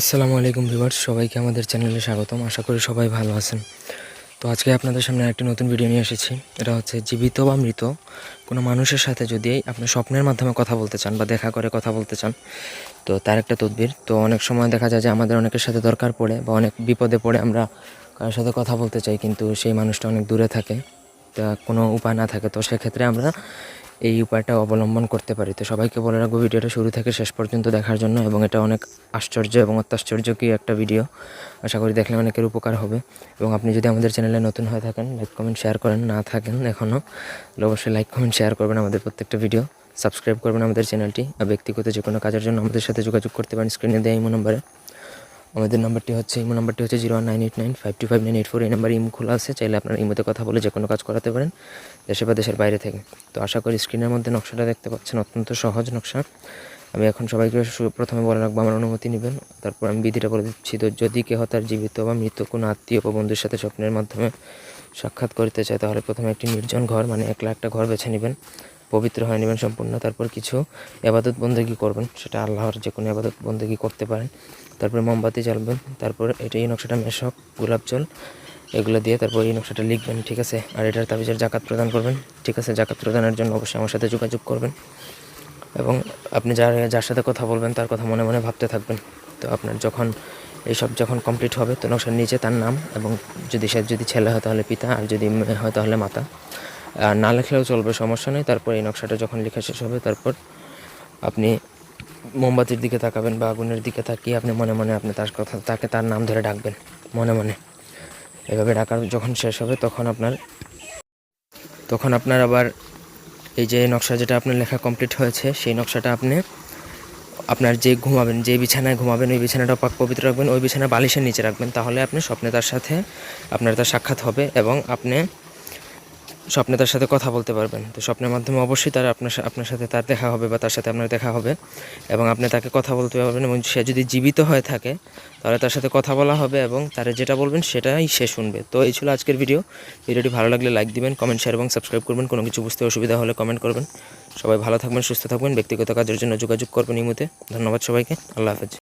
আসসালামু আলাইকুম ভিউয়ার্স, সবাইকে আমাদের চ্যানেলে স্বাগতম। আশা করি সবাই ভালো আছেন। তো আজকে আপনাদের সামনে একটি নতুন ভিডিও নিয়ে এসেছি। এটা হচ্ছে জীবিত বা মৃত। কোনো মানুষের সাথে যদি আপনি স্বপ্নের মাধ্যমে কথা বলতে চান বা দেখা করে কথা বলতে চান, তো তার একটা তদবির। তো অনেক সময় দেখা যায় যে আমাদের অনেকের সাথে দরকার পড়ে বা অনেক বিপদে পড়ে আমরা কারোর সাথে কথা বলতে চাই, কিন্তু সেই মানুষটা অনেক দূরে থাকে। তা কোনো উপায় না থাকে। তো সেক্ষেত্রে আমরা এই উপায়টা অবলম্বন করতে পারি। তো সবাইকে বলে রাখব, ভিডিওটা শুরু থেকে শেষ পর্যন্ত দেখার জন্য এবং এটা অনেক আশ্চর্য এবং অত্যাশ্চর্য কি একটা ভিডিও। আশা করি দেখলে অনেকের উপকার হবে। এবং আপনি যদি আমাদের চ্যানেলে নতুন হয়ে থাকেন, লাইক, কমেন্ট, শেয়ার করেন, না থাকেন এখনও অবশ্যই লাইক, কমেন্ট, শেয়ার করবেন আমাদের প্রত্যেকটা ভিডিও। সাবস্ক্রাইব করবেন আমাদের চ্যানেলটি। আর ব্যক্তিগত যে কোনো কাজের জন্য আমাদের সাথে যোগাযোগ করতে পারেন স্ক্রিনে দেয় ইমো নম্বরে। আমাদের নাম্বারটি হচ্ছে, ইমো নাম্বারটি হচ্ছে zero one nine eight nine five two five nine eight four. এই নাম্বার ইমো খোলা আছে, চাইলে আপনার ইমোতে কথা বলে যে কোনো কাজ করাতে পারেন দেশে বা দেশের বাইরে থেকে। তো আশা করি স্ক্রিনের মধ্যে নকশাটা দেখতে পাচ্ছেন, অত্যন্ত সহজ নকশা। আমি এখন সবাইকে প্রথমে বলে রাখব, আমার অনুমতি নেবেন। তারপর আমি বিধিটা বলে দিচ্ছি, তো যদি কেহ তার জীবিত বা মৃত কোনো আত্মীয় বা বন্ধুর সাথে স্বপ্নের মাধ্যমে সাক্ষাৎ করতে চায়, তাহলে প্রথমে একটি নির্জন ঘর মানে একলা একটা ঘর বেছে নেবেন। পবিত্র হয়ে নেবেন সম্পূর্ণ। তারপর কিছু আবাদত বন্দেগী করবেন, সেটা আল্লাহর যে কোনো আবাদত বন্দেগী করতে পারেন। তারপরে মোমবাতি জ্বালবেন, তারপর এটা এই নকশাটা মেশক, গোলাপ জল, এগুলো দিয়ে তারপর এই নকশাটা লিখবেন, ঠিক আছে? আর এটার তাবিজের জাকাত প্রদান করবেন, ঠিক আছে? জাকাত প্রদানের জন্য অবশ্যই আমার সাথে যোগাযোগ করবেন। এবং আপনি যার যার সাথে কথা বলবেন, তার কথা মনে মনে ভাবতে থাকবেন। তো আপনার যখন, এইসব যখন কমপ্লিট হবে, তো নকশার নিচে তার নাম এবং যদি সে যদি ছেলে হয় তাহলে পিতা, আর যদি মেয়ে হয় তাহলে মাতা। না লেখলেও চলবে, সমস্যা নেই। তারপর এই নকশাটা যখন লেখা শেষ হবে, তারপর আপনি মোমবাতির দিকে তাকাবেন বা আগুনের দিকে তাকিয়ে আপনি মনে মনে আপনি তার কথা, তাকে তার নাম ধরে ডাকবেন, মনে মনে। এভাবে ডাকার যখন শেষ হবে, তখন আপনার তখন আপনার আবার এই যে নকশা যেটা আপনার লেখা কমপ্লিট হয়েছে, সেই নকশাটা আপনি, আপনার যে ঘুমাবেন, যে বিছানায় ঘুমাবেন, ওই বিছানাটা পাক পবিত্র রাখবেন, ওই বিছানা বালিশের নিচে রাখবেন, তাহলে আপনি স্বপ্নে তার সাথে আপনার তার সাক্ষাৎ হবে এবং আপনি স্বপ্নে তার সাথে কথা বলতে পারবেন। তো স্বপ্নের মাধ্যমে অবশ্যই তার আপনার আপনার সাথে তার দেখা হবে বা তার সাথে আপনার দেখা হবে এবং আপনি তাকে কথা বলতে পারবেন এবং সে যদি জীবিত হয়ে থাকে, তাহলে তার সাথে কথা বলা হবে এবং তার যেটা বলবেন সেটাই সে শুনবে। তো এই ছিল আজকের ভিডিও। ভিডিওটি ভালো লাগলে লাইক দিবেন কমেন্ট শেয়ার এবং সাবস্ক্রাইব করবেন। কোনো কিছু বুঝতে অসুবিধা হলে কমেন্ট করবেন। সবাই ভালো থাকবেন, সুস্থ থাকবেন, ব্যক্তিগত কাজের জন্য যোগাযোগ করবেন ইমুতে ধন্যবাদ সবাইকে। আল্লাহ হাফেজ।